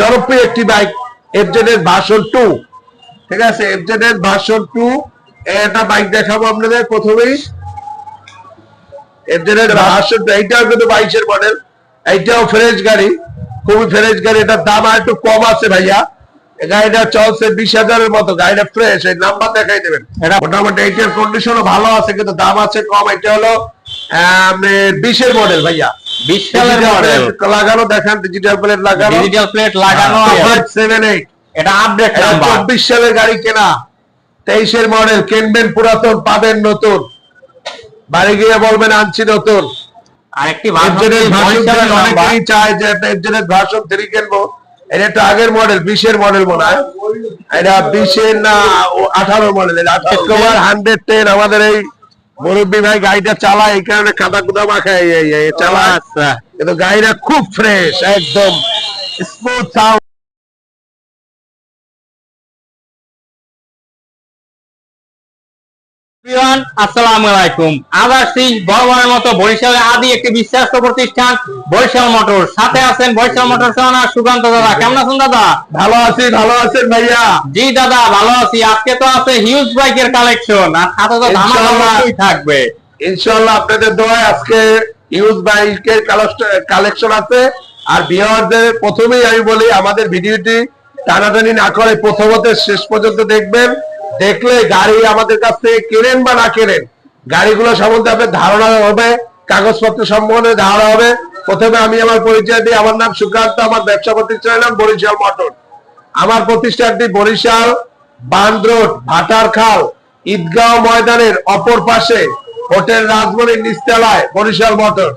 জনপ্রিয় একটি bike FZ এর ভার্সন টু ঠিক আছে এফজেড এর ভার্সন টু একটা বাইক দেখাবো আপনাদের প্রথমেই। এফজেড এর ভার্সন টু এইটাও কিন্তু বাইশের মডেল এইটাও ফ্রেশ গাড়ি খুবই ফ্রেশ গাড়ি এটার দাম আর একটু কম আছে ভাইয়া। গাড়িটা চলছে বিশ হাজারের মতো গাড়িটা ফ্রেশ এই নাম্বার দেখাই দেবেন। এটা মোটামুটি এইটার কন্ডিশনও ভালো আছে কিন্তু দাম আছে কম এটা হলো বিশের মডেল ভাইয়া। বিশ মডেল লাগানো দেখান ডিজিটাল প্লেট লাগানো। ডিজিটাল প্লেট লাগানো আছে। এটা আপডেট নাম্বার চব্বিশ সালের গাড়ি কেনা। তেইশের মডেল কিনবেন পুরাতন পাবেন নতুন। বাড়ি গিয়ে বলবেন আনছি নতুন। আরেকটি অনেকেই চায় যে একটা এফজেডের ভার্সন থ্রি কিনবো। এটা একটা আগের মডেল বিশের মডেল মনে হয়। এটা বিশের না আঠারো মডেল এটা আমাদের এই মুরব্বী ভাই গাড়িটা চালায় এই কারণে কাদা কুদা মাখায় চালায়। আচ্ছা। কিন্তু গাড়িটা খুব ফ্রেশ একদম স্মুথ আসসালামু আলাইকুম। আজ আসছি বরাবরের মতো বরিশালের আদি একটি বিশ্বাস্ত প্রতিষ্ঠান বরিশাল মোটর সাথে আছেন বরিশাল মোটর চালানা সুকান্ত দাদা। কেমন আছেন দাদা? ভালো আছি ভালো আছেন ভাইয়া? জি দাদা ভালো আছি। আজকে তো আছে হিউজ বাইকের কালেকশন আর সাথে তো ধামাকা থাকবে। ইনশাল্লাহ আপনাদের দোয়ায় আজকে ইউজ বাইকের কালেকশন আছে। আর বিহারদের প্রথমেই আমি বলি আমাদের ভিডিওটি টানাটানি না করে প্রথমত শেষ পর্যন্ত দেখবেন। দেখলে গাড়ি আমাদের কাছ থেকে কেনেন বা না কেনেন, গাড়িগুলো সম্বন্ধে আপনার ধারণা হবে, কাগজপত্র সম্বন্ধে ধারণা হবে। প্রথমে আমি আমার পরিচয় দিই, আমার নাম সুকান্ত, আমার ব্যবসা প্রতিষ্ঠানের নাম বরিশাল মোটর আমার প্রতিষ্ঠানটি বরিশাল বান্দ রোড, ভাটার খাল, ঈদগাঁও ময়দানের অপর পাশে হোটেল রাজমণির নিচতলায় বরিশাল মোটর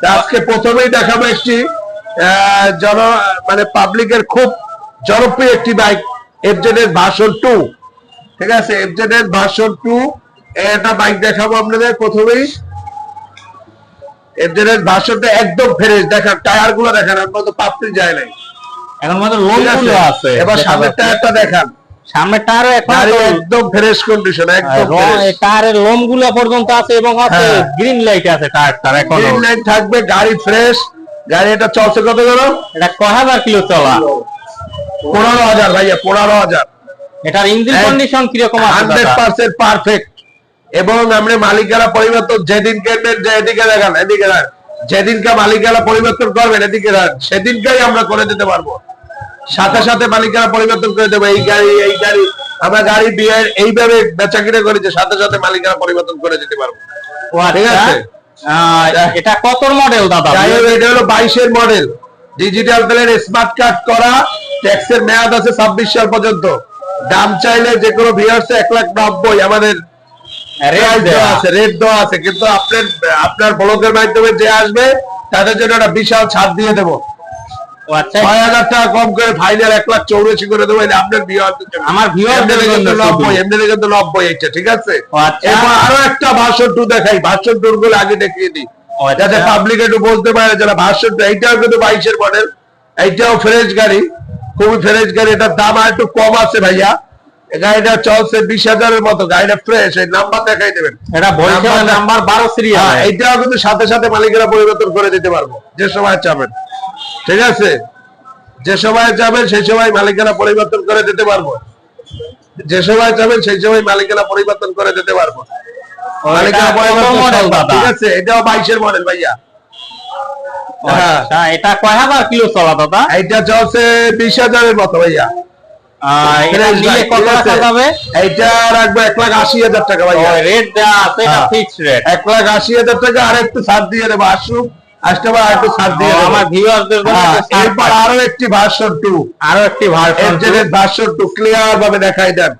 তা আজকে প্রথমেই দেখাবো একটি জন মানে পাবলিকের খুব জনপ্রিয় একটি বাইক এফজেড এর ভার্সন টু ঠিক আছে এফজেড এর ভার্সন টু একটা বাইক দেখাবো আপনাদের প্রথমেই। এফজেড এর ভার্সনটা একদম ফ্রেশ দেখান টায়ারগুলো দেখান আপনার তো পাপড়ি যায় নাই। এখনগুলো আছে? এবার সামনের। টায়ারটা দেখান। সামনের টায়ারে একদম ফ্রেশ কন্ডিশন একদম টায়ারের লোমগুলো পর্যন্ত আছে এবং আছে হ্যাঁ। গ্রিন লাইট আছে টায়ারটার এখন। গ্রিন লাইট থাকবে গাড়ি ফ্রেশ গাড়ি এটা চলছে কত ধরো এটা কয় হাজার কিলো চলা। পনেরো হাজার ভাইয়া পনেরো হাজার। এটার ইঞ্জিন কন্ডিশন কীরকম আছে হান্ড্রেড দাদা? পার্সেন্ট পারফেক্ট এবং আমরা মালিকারা পরিবর্তন যেদিন কিনবেন যে এদিকে দেখান এদিকে দেখান। যেদিনকে মালিকারা পরিবর্তন করবেন এদিকে দেখান। সেদিনকেই আমরা করে দিতে পারব। সাথে সাথে মালিকারা পরিবর্তন করে দেবো এই গাড়ি এই গাড়ি আমরা গাড়ি বিয়ে এইভাবে বেচা কিনে করি যে সাথে সাথে মালিকারা পরিবর্তন করে দিতে পারব। ও ঠিক আচ্ছা। আছে? এটা কত মডেল দাদা? এটা হলো বাইশের model digital plane smart card করা ট্যাক্সের মেয়াদ আছে ছাব্বিশ সাল পর্যন্ত। দাম চাইলে যে কোনো ভিউয়ার্স এক লাখ নব্বই আমাদের রেট দেওয়া আছে রেট দেওয়া আছে। কিন্তু আপনার আপনার ব্লগের মাধ্যমে যে আসবে তাদের জন্য একটা বিশাল ছাড় দিয়ে দেবো। আচ্ছা। ছয় হাজার টাকা কম করে ফাইনাল এক লাখ চৌরাশি করে দেবো আপনার ভিউয়ারদের আমার ভিউয়ারদের এমনি কিন্তু নব্বই এমনি কিন্তু নব্বই এটা ঠিক আছে? আচ্ছা। আরও একটা ভার্সন টু দেখাই ভার্সন টু গুলো আগে দেখিয়ে দিই। আচ্ছা। যাতে পাবলিক একটু বলতে পারে যারা ভার্সন টু এইটাও কিন্তু বাইশের মডেল এইটাও ফ্রেশ গাড়ি। খুবই ফ্রেশ গাড়ি এটার দাম আর একটু কম আছে ভাইয়া। গাড়িটা চলছে বিশ হাজারের মতো গাড়িটা ফ্রেশ এই নাম্বার দেখাই দেবেন। এটা নাম্বার- বারো সিরিয়াল হ্যাঁ, এইটাও কিন্তু সাথে সাথে মালিকেরা পরিবর্তন করে দিতে পারব যে সময় চাবেন। ঠিক আছে? যে সময় চাবেন সেই সময় মালিকেরা পরিবর্তন করে দিতে পারব। যে সময় চাবেন সেই সময় মালিকেরা পরিবর্তন করে দিতে পারব। মালিকেরা পরিবর্তন ঠিক আছে? এটাও বাইশের মডেল ভাইয়া। এটা কয় হাজার কিলো চলা দাদা? এইটা চলছে বিশ হাজারের মতো ভাইয়া। এটা ফ্রেশ নিলে বাইক, কত ঠিক আছে? টাকা যাবে? এইটা রাখব এক লাখ আশি হাজার টাকা ভাইয়া। রেট দেওয়া আছে হ্যাঁ। ফিক্সড রেট এক লাখ আশি হাজার টাকা আর একটু ছাড় দিয়ে দেবো আসুক। আসতে পারে আর একটু ছাড় দিয়ে দেবো। আমার ভিউয়ারদের জন্য হ্যাঁ। আরও একটি ভার্সন টু আরও একটি ভার্সন ভার্সন টু ক্লিয়ার ভাবে দেখাই দেন।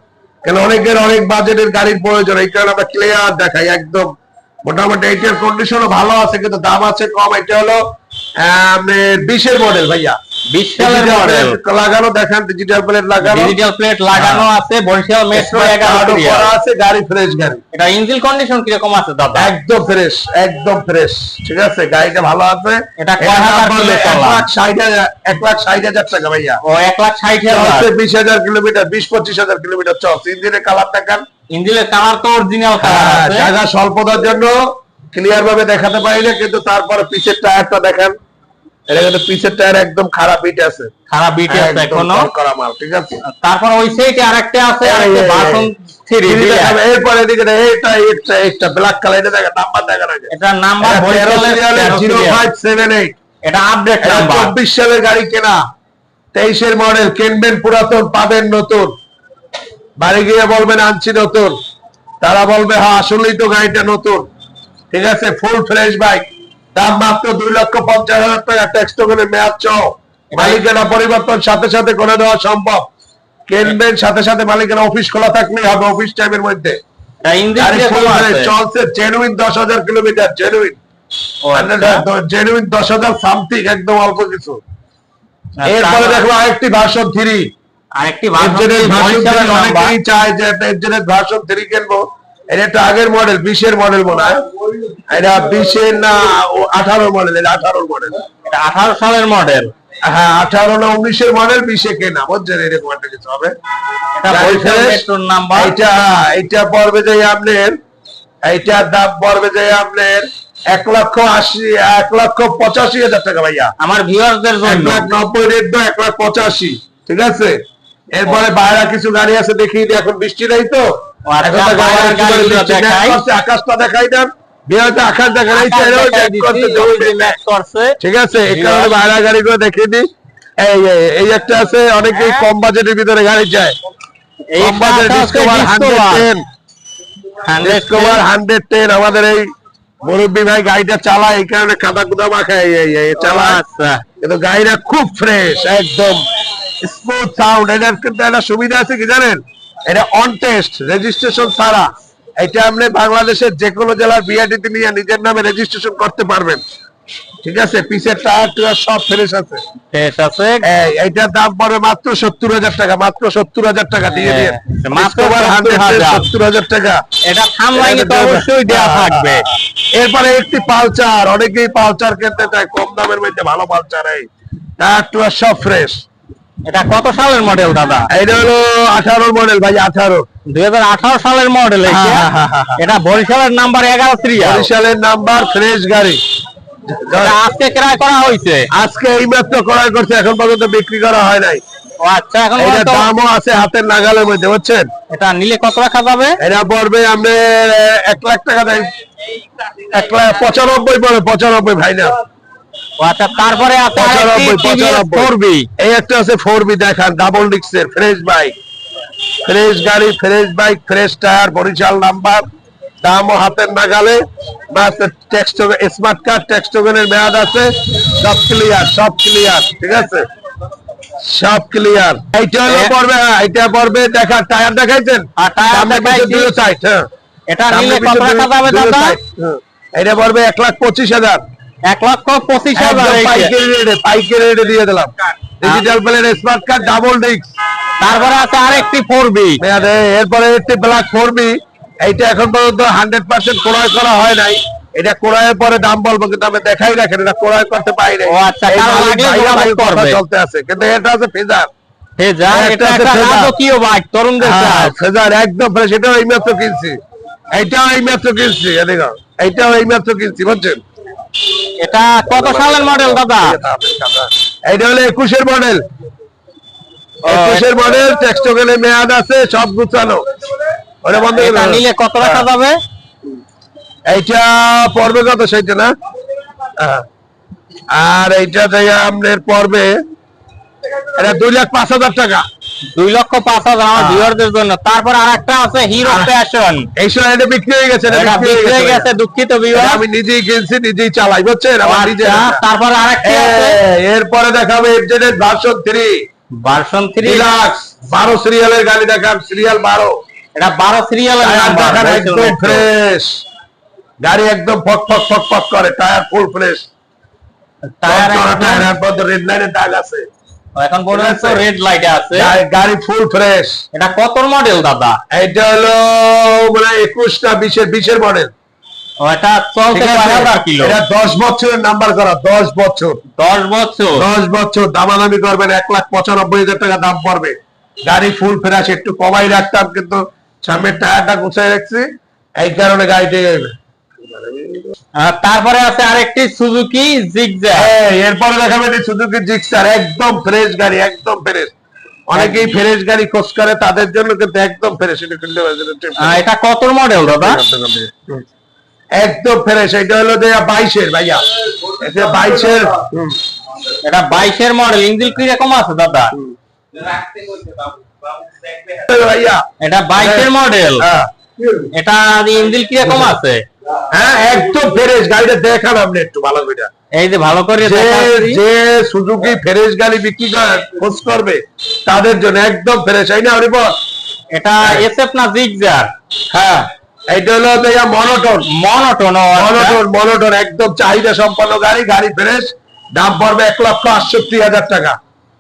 কেন অনেকের অনেক বাজেটের গাড়ির প্রয়োজন এই কারণে আমরা ক্লিয়ার দেখাই একদম মোটামুটি কন্ডিশন কন্ডিশনও ভালো আছে কিন্তু দাম আছে কম। এটা হলো বিশের মডেল ভাইয়া। বিশ সালের Digital মডেল plate লাগানো দেখান ডিজিটাল প্লেট লাগানো। ডিজিটাল প্লেট লাগানো আছে বরিশাল মেট্রো Smart এগারো card ও সিরিয়াল করা আছে গাড়ি ফ্রেশ গাড়ি। এটা ইঞ্জিন কন্ডিশন কীরকম আছে দাদা? একদম ফ্রেশ একদম ফ্রেশ ঠিক আছে গাড়িটা ভালো আছে। এটা কয় হাজার কিলো এক লাখ ষাট হাজার এক লাখ ষাট হাজার টাকা ভাইয়া। ও এক লাখ ষাট হাজার। বিশ হাজার কিলোমিটার বিশ পঁচিশ হাজার কিলোমিটার চলছে ইঞ্জিনের কালার দেখান ইঞ্জিনের কালার তো অরিজিনাল কালার হ্যাঁ, জায়গা স্বল্পতার জন্য ক্লিয়ার ভাবে দেখাতে পারি না কিন্তু তারপরে পিছের টায়ারটা দেখান। এটা কিন্তু পিছের টায়ার একদম খারাপ আছে। খারাপ বিটে আছে এখনও। করা মাল ঠিক আছে? তারপর ওই আরেকটা আছে আরেকটা ভার্সন থ্রি এরপরে এদিকে ব্ল্যাক কালার এটা দেখা নাম্বার এটা number zero five seven eight এটা আপডেট নাম্বার চব্বিশ সালের গাড়ি কেনা। তেইশের মডেল কিনবেন পুরাতন পাবেন নতুন। বাড়ি গিয়ে বলবেন আনছি নতুন। তারা বলবে হ্যাঁ আসলেই তো গাড়িটা নতুন। ঠিক আছে? ফুল ফ্রেশ বাইক দাম মাত্র দুই লক্ষ পঞ্চাশ হাজার টাকা। ট্যাক্স টোকেনের মেয়াদ চাও। মালিকানা পরিবর্তন সাথে সাথে করে দেওয়া সম্ভব। কিনবেন সাথে সাথে মালিকানা অফিস খোলা থাকলেই হবে অফিস টাইমের মধ্যে। চলছে জেনুইন দশ হাজার কিলোমিটার জেনুইন আচ্ছা। জেনুইন দশ হাজার সামথিং একদম অল্প কিছু। এরপরে তারপর দেখো আরেকটি ভার্সন থ্রি আরেকটি অনেকেই চায় যে ভার্সন থ্রি কিনবো। এটা একটা আগের মডেল বিশের মডেল মনে হয়। এটা বিশের না আঠারো মডেল এটা আঠারো মডেল এটা আঠারো সালের মডেল হ্যাঁ আঠারো না উনিশের মডেল বিশে কেনা বুঝছেন? এরকম একটা কিছু হবে? এটা গাড়ি বরিশাল fresh। মেট্রোর নাম্বার এইটা এইটা পড়বে যে আপনার এইটার দাম পড়বে যে আপনার এক লক্ষ আশি এক লক্ষ পঁচাশি হাজার টাকা ভাইয়া। আমার ভিউয়ারদের এক জন্য লাখ নব্বই রেট দাও এক লাখ পঁচাশি ঠিক আছে? এরপরে বাইরে কিছু গাড়ি আছে দিই এখন বৃষ্টি নেই তো। ও এখন তো বাইরের গাড়ি গাড়িগুলো বৃষ্টি নেই। দেখাই। আকাশটা- আকাশটা দেখাই দেন। আকাশ দেখা যাচ্ছে আকাশ এরাও দেখাই check করতে দিছি, জমি ওই যে নেই। match করছে। ঠিক আছে এই কারণে বাইরে গাড়িগুলো দেখিয়ে দিই। এই এই- এই একটা আছে অনেকেই কম বাজেটের ভিতরে গাড়ি চায়। এই কম budget Discover hundred ten Discover hundred ten আমাদের এই মুরব্বী ভাই গাড়িটা চালায় এই কারণে কাদা কুদা মাখায় চালায়। আচ্ছা। কিন্তু গাড়িটা খুব ফ্রেশ একদম স্মুথ সাউন্ড এটার কিন্তু একটা সুবিধা আছে কি জানেন? এটা অন টেস্ট রেজিস্ট্রেশন ছাড়া। এটা আপনি বাংলাদেশের যে কোনো জেলার বিআরটিতে নিয়ে নিজের নামে রেজিস্ট্রেশন করতে পারবেন। ঠিক আছে? পিছের টায়ার টুয়ার সব ফ্রেশ আছে। ফ্রেশ আছে। এইটার দাম পড়বে মাত্র সত্তর হাজার টাকা মাত্র সত্তর হাজার টাকা দিয়ে দিয়ে হ্যাঁ, মাত্র 70,000 সত্তর হাজার। টাকা। এটা থামলাইনে তো অবশ্যই দেওয়া থাকবে। এরপরে একটি পালচার অনেকেই পালচার কিনতে চায় কম দামের মধ্যে ভালো পালচার এই। টায়ার টুয়ার সব ফ্রেশ এটা কত সালের মডেল দাদা? এটা হলো আঠারো মডেল ভাই আঠারো। দুই সালের মডেল হ্যাঁ, হ্যাঁ, হ্যাঁ। এটা বরিশালের নাম্বার এগারো সিরিয়াল বরিশালের নাম্বার ফ্রেশ গাড়ি। আজকে ক্রয় করা হয়েছে? আজকে এই মাত্র ক্রয় করছে এখন পর্যন্ত বিক্রি করা হয় নাই। ও আচ্ছা এখন দামও আছে হাতের নাগালের মধ্যে বুঝছেন? এটা নিলে কত রাখা যাবে? এটা পড়বে আপনার এক লাখ টাকা দেয় এক লাখ পঁচানব্বই পড়বে পঁচানব্বই ভাই না। আচ্ছা তারপরে আছে পঁচানব্বই পঁচানব্বই। ফোর বি এই একটা আছে ফোর বি দেখান ডাবল ডিক্সের ফ্রেশ বাইক ফ্রেশ গাড়ি fresh bike fresh tyre Barishal number দামও হাতের নাগালে। স্মার্ট কার্ড মেয়াদ আছে সব ক্লিয়ার সব ক্লিয়ার ঠিক আছে? সব ক্লিয়ার এইটা হলো পড়বে হ্যাঁ এটা পড়বে দেখা টায়ার দেখাইছেন? হ্যাঁ হ্যাঁ। এটা পড়বে এক লাখ পঁচিশ হাজার। এক লক্ষ পঁচিশ হাজার পাইকারি রেটে পাইকারি রেটে দিয়ে দিলাম। Digital plane smart card double disc তারপরে আছে আরেকটি ফোর বি এরপরে একটি ব্ল্যাক ফোরবি এইটা এখন পর্যন্ত হান্ড্রেড পার্সেন্ট ক্রয় করা হয় নাই। এটা ক্রয়ের পরে দাম বলব কিন্তু আমি দেখাই রাখেন এটা ক্রয় করতে পারি নাই। আচ্ছা। চলতে আছে কিন্তু এটা আছে ফেজার। ফেজার একটা এটা একটা ফেজার। রাজকীয় বাইক তরুণদের হ্যাঁ, ফেজার একদম ফ্রেশ এটাও কিনছি। এইটাও এই মাত্র কিনছি এদিকে। এইটাও এই মাত্র কিনছি বুঝছেন? এটা কত সালের মডেল দাদা? এইটা হলো একুশের মডেল একুশের মডেল টেক্সটোকেলে মেয়াদ আছে সব গুছানো। ওটা বন্ধ করে নিলে কত রাখা হ্যাঁ। যাবে? এইটা পড়বে কত সেইটা না? হ্যাঁ। আর এইটা থেকে আপনার পড়বে এটা দুই লাখ পাঁচ হাজার টাকা। দুই লক্ষ পাঁচ হাজার আমার। ভিউয়ারদের জন্য। তারপর আরেকটা আছে হিরো আর- প্যাশন এই সময় এটা বিক্রি হয়ে গেছে এটা বিক্রি হয়ে গেছে। দুঃখিত ভিউয়ার আমি নিজেই কিনছি নিজেই চালাই বুঝছেন? আমার নিজে তারপর আরেকটা আছে। এরপরে দেখাবে FZ version three version three deluxe বারো সিরিয়ালের গাড়ি দেখান সিরিয়াল বারো। এটা বারো সিরিয়ালের টায়ার একদম ফ্রেশ গাড়ি একদম ফক ফক ফক ফক করে tyre full fresh tyre tyre পর্যন্ত রেড লাইনের দাগ আছে। এখন পর্যন্ত রেড লাইটে আছে। গাড়ি- ফুল ফ্রেশ এটা কত মডেল দাদা? এটা হলো মানে একুশ না বিশের বিশের মডেল এটা চলতে কিলো। এটা দশ বছরের নাম্বার করা দশ বছর। দশ বছর। দশ বছর দামাদামি করবেন এক লাখ পঁচানব্বই হাজার টাকা দাম পড়বে। গাড়ি ফুল ফ্রেশ একটু কমাই রাখতাম কিন্তু সামনের টায়ারটা গুছাই রাখছি। এই কারণে গাড়িটি আর তারপরে আছে আরেকটি সুজুকি জিগজ্যাগ। এরপরে দেখাবেন সুজুকি জিক্সার একদম ফ্রেশ গাড়ি একদম ফ্রেশ অনেকেই ফ্রেশ গাড়ি খোঁজ করে তাদের জন্য কিন্তু একদম ফ্রেশ এটা কিন্তু এটা কত মডেল দাদা? একদম ফ্রেশ এটা হলো যে বাইশের ভাইয়া। এটা বাইশের এটা বাইশের মডেল ইঞ্জিন কীরকম আছে দাদা? ভাইয়া। এটা বাইশের মডেল হ্যাঁ। এটা ইঞ্জিন কীরকম আছে? হ্যাঁ একদম ফ্রেশ গাড়িটা দেখান আপনি একটু ভালো করে। এই যে ভালো করে যে। সুজুকি ফ্রেশ গাড়ি বিক্রি করে খোঁজ করবে তাদের জন্য একদম ফ্রেশ এই না এটা এসএফ না জিগজ্যাগ? হ্যাঁ এইটা হলো মনোটন। মনোটোন মনোটন মনোটন একদম চাহিদা সম্পন্ন গাড়ি গাড়ি ফ্রেশ দাম পড়বে এক লক্ষ আটষট্টি হাজার টাকা।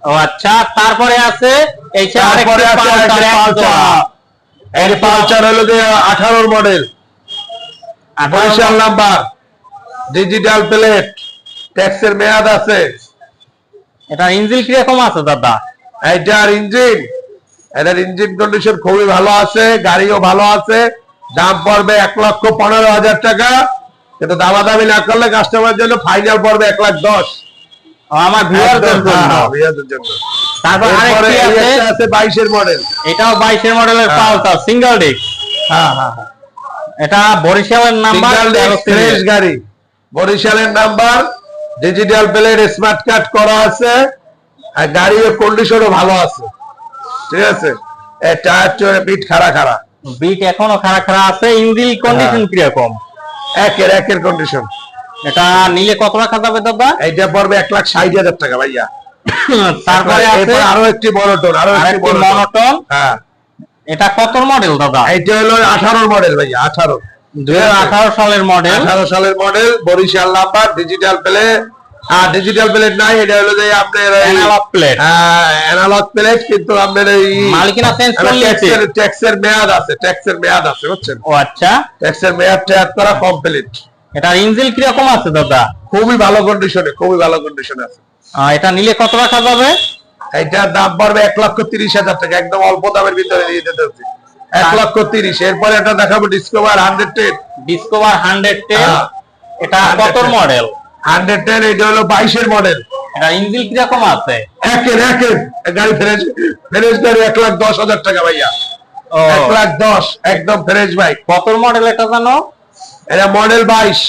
ও আচ্ছা তারপরে আছে এই পালসার হলো যে আঠারোর model Barishal number digital plate ট্যাক্সের মেয়াদ আছে। এটা ইঞ্জিন কীরকম আছে দাদা? এইটার ইঞ্জিন এটার ইঞ্জিন কন্ডিশন খুবই ভালো আছে গাড়িও ভালো আছে দাম পড়বে এক লক্ষ পনেরো হাজার টাকা। কিন্তু দামাদামি না করলে কাস্টমার জন্য ফাইনাল পড়বে এক লাখ দশ। আমার ভিউয়ারদের একদম, জন্য। হ্যাঁ, ভিউয়ারদের জন্য। তারপর আরেকটি আছে। একটা আছে বাইশের মডেল এটাও বাইশের মডেলের হ্যাঁ। পালসার সিঙ্গেল ডিস্ক হ্যাঁ হ্যাঁ হ্যাঁ। এটা বরিশালের নাম্বার ফ্রেশ গাড়ি। বরিশালের number digital plate smart card করা আছে আর গাড়ির কন্ডিশনও ভালো আছে। ঠিক আছে? টায়ার চড়ে পিঠ খাড়া খাড়া। বিট এখনও খাড়া খাড়া আছে ইঞ্জিন কন্ডিশন হ্যাঁ। কীরকম? একের একের কন্ডিশন এটা নিলে কত রাখা যাবে দাদা? এইটা পড়বে এক লাখ ষাট হাজার টাকা ভাইয়া। তারপরে আছে আরও একটি মনোটন আরও একটি মনোটন মনোটন হ্যাঁ। এটা কত মডেল দাদা? এইটা হলো আঠারোর মডেল ভাই আঠারো। দুই সালের মডেল আঠারো সালের model Barishal number digital plate আর ডিজিটাল প্লেট নাই এটা হলো যে আপনার Analog plate। অ্যানালগ প্লেট কিন্তু আপনার এই মালিকানা চেঞ্জ করলে ট্যাক্সের ট্যাক্সের মেয়াদ আছে ট্যাক্সের মেয়াদ আছে বুঝছেন? ও আচ্ছা। ট্যাক্সের মেয়াদ ট্যাগ করা কমপ্লিট এটা ইঞ্জিন কি রকম আছে দাদা? খুবই ভালো কন্ডিশনে খুবই ভালো কন্ডিশনে আছে। এটা নিলে কত রাখা যাবে? এইটার দাম পড়বে এক লক্ষ তিরিশ হাজার টাকা। একদম অল্প দামের ভিতরে দিয়ে দিতে হচ্ছে এক লক্ষ তিরিশ। এরপরে এটা দেখাবো Discover hundred ten Discover hundred ten. এটা 110 কত মডেল হান্ড্রেড টেন এটা হলো বাইশের মডেল এটা ইঞ্জিন কীরকম আছে? একের একের। গাড়ি ফ্রেশ ফ্রেশ গাড়ি এক লাখ দশ হাজার টাকা ভাইয়া। এক লাখ দশ একদম ফ্রেশ বাইক। কত মডেল এটা জানো? এটা মডেল বাইশ।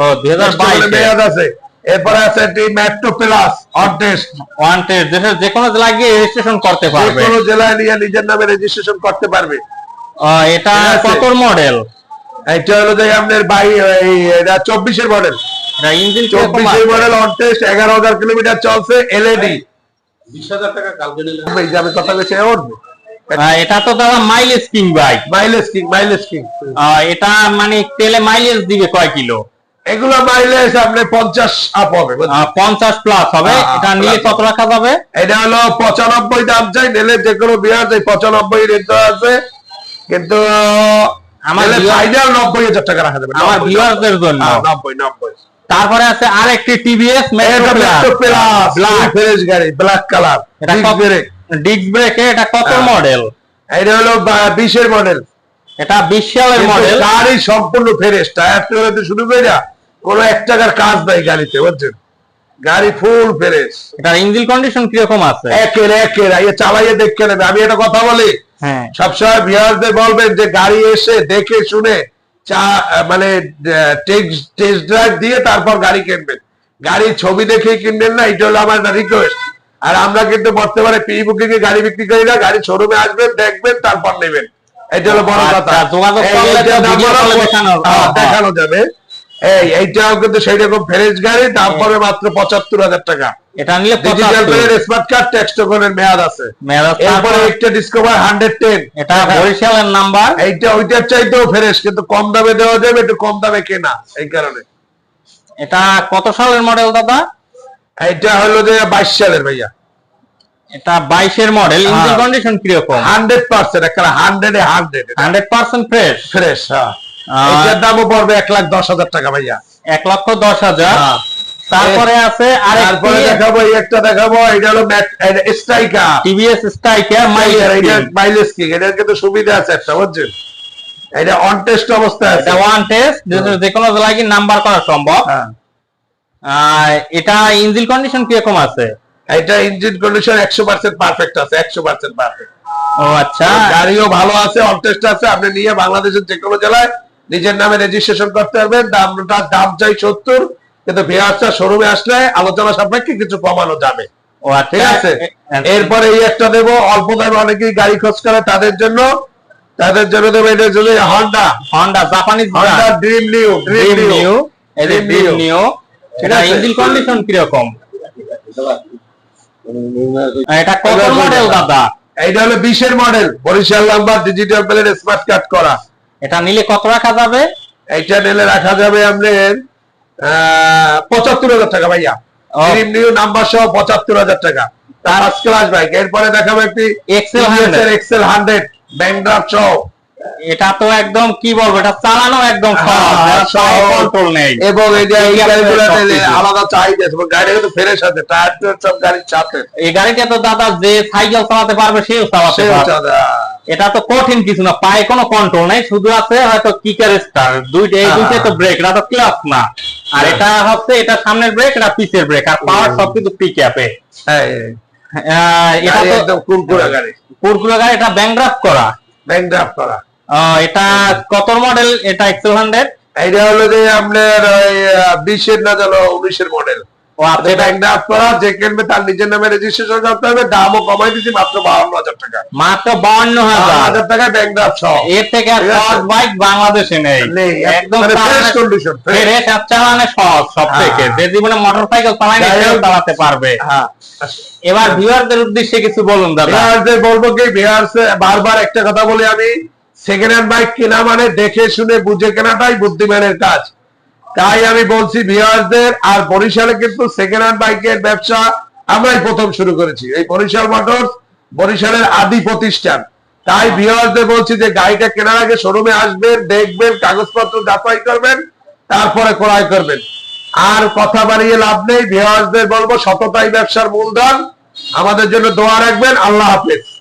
ও দুই হাজার বাইশ আছে। এরপরে আছে একটি metro plus on test one test দেশের যে কোনো জেলায় গিয়ে রেজিস্ট্রেশন করতে পারবে। যে কোনো জেলায় নিয়ে নিজের নামে রেজিস্ট্রেশন করতে পারবে। আহ, এটা কত মডেল এটা হলো যে আপনার বাই এই এটা চব্বিশের মডেল এটা ইঞ্জিন চব্বিশের মডেল অন টেস্ট এগারো হাজার কিলোমিটার চলছে এলইডি বিশ হাজার টাকা কালকে আমি কথা বেছে উঠবো এটা তো দাদা mileage king bike mileage king mileage king এটা মানে তেলে মাইলেজ দিবে কয় কিলো? এগুলো আপনি পঞ্চাশ আপ হবে পঞ্চাশ প্লাস হবে। এটা নিয়ে কত রাখা যাবে? এটা হলো পঁচানব্বই দাম চাই নিলে যে কোনো বিয়ার পঁচানব্বই রেট আছে। কিন্তু আমার আমার ফাইনাল নব্বই হাজার টাকা রাখা যাবে। আমার ভিউয়ারদের জন্য। নব্বই নব্বই। তারপরে আছে আরেকটি টিভিএস ফ্রেশ গাড়ি ব্ল্যাক কালার ডিস্ক ব্রেক এটা কত। মডেল এটা হলো বিশের মডেল এটা বিশ সালের মডেল গাড়ি সম্পূর্ণ ফ্রেশ টায়ার শুরু করে কোনো এক টাকার কাজ নাই গাড়িতে বুঝছেন? গাড়ি ফুল ফ্রেশ এটার ইঞ্জিন কন্ডিশন কীরকম আছে? একের একের ইয়ে চালাইয়ে দেখে নেবে। আমি একটা কথা বলি হ্যাঁ। সবসময় ভিউয়ারদের বলবেন যে গাড়ি এসে দেখে শুনে চা মানে টেস্ট ড্রাইভ দিয়ে তারপর গাড়ি কিনবেন। গাড়ির ছবি দেখে কিনবেন না এটা হলো আমার রিকোয়েস্ট আর আমরা কিন্তু বলতে বর্তমানে পি বুকিং এ গাড়ি বিক্রি করি না গাড়ি শোরুমে আসবেন দেখবেন তারপর নেবেন। এটা হলো বড় আচ্ছা, কথা। দেখানো যাবে। এই এইটাও কিন্তু সেই রকম ফ্রেশ গাড়ি দাম পড়বে মাত্র পঁচাত্তর হাজার টাকা। এটা নিলে ডিজিটাল 75 স্মার্ট কার্ড ট্যাক্স মেয়াদ আছে। এরপরে একটা ডিসকভার হান্ড্রেড টেন এটা বরিশালের নাম্বার এইটা ওইটার চাইতেও ফ্রেশ কিন্তু কম দামে দেওয়া যাবে একটু কম দামে কেনা এই কারণে। এটা কত সালের মডেল দাদা? এইটা হলো যে বাইশ সালের ভাইয়া। এটা বাইশের মডেল ইঞ্জিন। কন্ডিশন কীরকম? হান্ড্রেড পার্সেন্ট একটা hundred hundred hundred percent fresh fresh হ্যাঁ। এটার দামও পড়বে এক লাখ দশ হাজার টাকা ভাইয়া। এক লক্ষ দশ হাজার। হ্যাঁ। তারপরে আছে তারপরে দেখাবো একটা দেখাবো এটা হলো স্ট্রাইকার। টিভিএস স্ট্রাইকার মাইলেজ এটা মাইলেজ কিং এটার কিন্তু সুবিধা আছে একটা বুঝছেন? এটা অন টেস্ট অবস্থায় আছে। ওয়ান টেস্ট যে কোনো জেলায় কি নাম্বার করা সম্ভব। হ্যাঁ। এটা ইঞ্জিন কন্ডিশন কীরকম আছে? এটা ইঞ্জিন কন্ডিশন একশো পার্সেন্ট পারফেক্ট আছে একশো পার্সেন্ট পারফেক্ট ও আচ্ছা। গাড়িও ভালো আছে অন টেস্ট আছে আপনি নিয়ে বাংলাদেশের যে কোনো জেলায় নিজের নামে রেজিস্ট্রেশন করতে পারবেন দামটা দাম চাই সত্তর কিন্তু ভিআরসা শোরুমে আসলে আলোচনা সাপেক্ষে কিছু কমানো যাবে। ও আচ্ছা ঠিক আছে? এরপরে এই একটা দেবো অল্প দামে অনেকেই গাড়ি খোঁজ করে তাদের জন্য তাদের জন্য দেবো এটা যদি Honda Honda Japanese Honda Dream new Dream new Dream Dream new এটা ইঞ্জিন কন্ডিশন কীরকম? এটা কত মডেল দাদা? এইটা হলো বিশের model Barishal number digital plate smart card করা। এটা নিলে কত রাখা যাবে? এটা নিলে রাখা যাবে আপনার পঁচাত্তর হাজার টাকা ভাইয়া। নিউ নাম্বার সহ পঁচাত্তর হাজার টাকা। তার ক্লাস বাইক এরপরে দেখাবো একটি Excel 100 Excel hundred bank draft সহ। এটা তো একদম কি বলব এটা চালানো একদম হ্যাঁ, কন্ট্রোল নেই। এবং এই। আলাদা চাহিদা আছে কিন্তু ফেরের সাথে টায়ার টুয়ার সব গাড়ির সাথে। এই গাড়িটা তো দাদা যে সাইকেল চালাতে পারবে সেও চালাতে পারবে। এটা তো কঠিন কিছু না পায়ে কোনো কন্ট্রোল নেই শুধু আছে হয়তো কিকার স্টার দুইটা এই হ্যাঁ। দুইটা তো ব্রেক এটা তো ক্লাস না। আর এটা হচ্ছে এটা সামনের ব্রেক এটা পিছের ব্রেক আর পাওয়ার সবকিছু পিক আপে হ্যাঁ, এটা গাড়ি তো একদম কুরকুরা গাড়ি। পুরকুলা গাড়ি এটা ব্যাংড্রাফট করা। ব্যাংক ড্রাফট করা। এটা কত মডেল এটা এক্সেল হান্ড্রেড এটা হলো যে আপনার বিশের না জানো উনিশের মডেল ও আচ্ছা তার নিজের নামে রেজিস্ট্রেশন করতে হবে দামও কমাই দিচ্ছি মাত্র হাজার টাকা। মাত্র বাউন্ন হাজার? ব্যাংক ড্রাফট সহ। এর থেকে বাইক বাংলাদেশে নেই। একদম মানে ফ্রেশ কন্ডিশন ফ্রেশ আর চালানো সহজ সব হ্যাঁ। থেকে। যে জীবনে চালায়। চালাতে পারবে। হ্যাঁ। এবার ভিউয়ারদের উদ্দেশ্যে কিছু বলুন দাদা। বলব কি বিহার বারবার একটা কথা বলি আমি সেকেন্ড হ্যান্ড বাইক কেনা মানে দেখে শুনে বুঝে কেনাটাই বুদ্ধিমানের কাজ। তাই আমি বলছি বিহারদের আর বরিশালে কিন্তু সেকেন্ড হ্যান্ড বাইকের ব্যবসা আমরাই প্রথম শুরু করেছি। এই বরিশাল মোটরস বরিশালের আদি প্রতিষ্ঠান। তাই বিহারদের বলছি যে, গাড়িটা কেনার আগে শোরুমে আসবেন, দেখবেন, কাগজপত্র যাচাই করবেন, তারপরে ক্রয় করবেন। আর কথা বাড়িয়ে লাভ নেই বিহারদের বলব, সততাই ব্যবসার মূলধন। আমাদের জন্য দোয়া রাখবেন। আল্লাহ হাফেজ।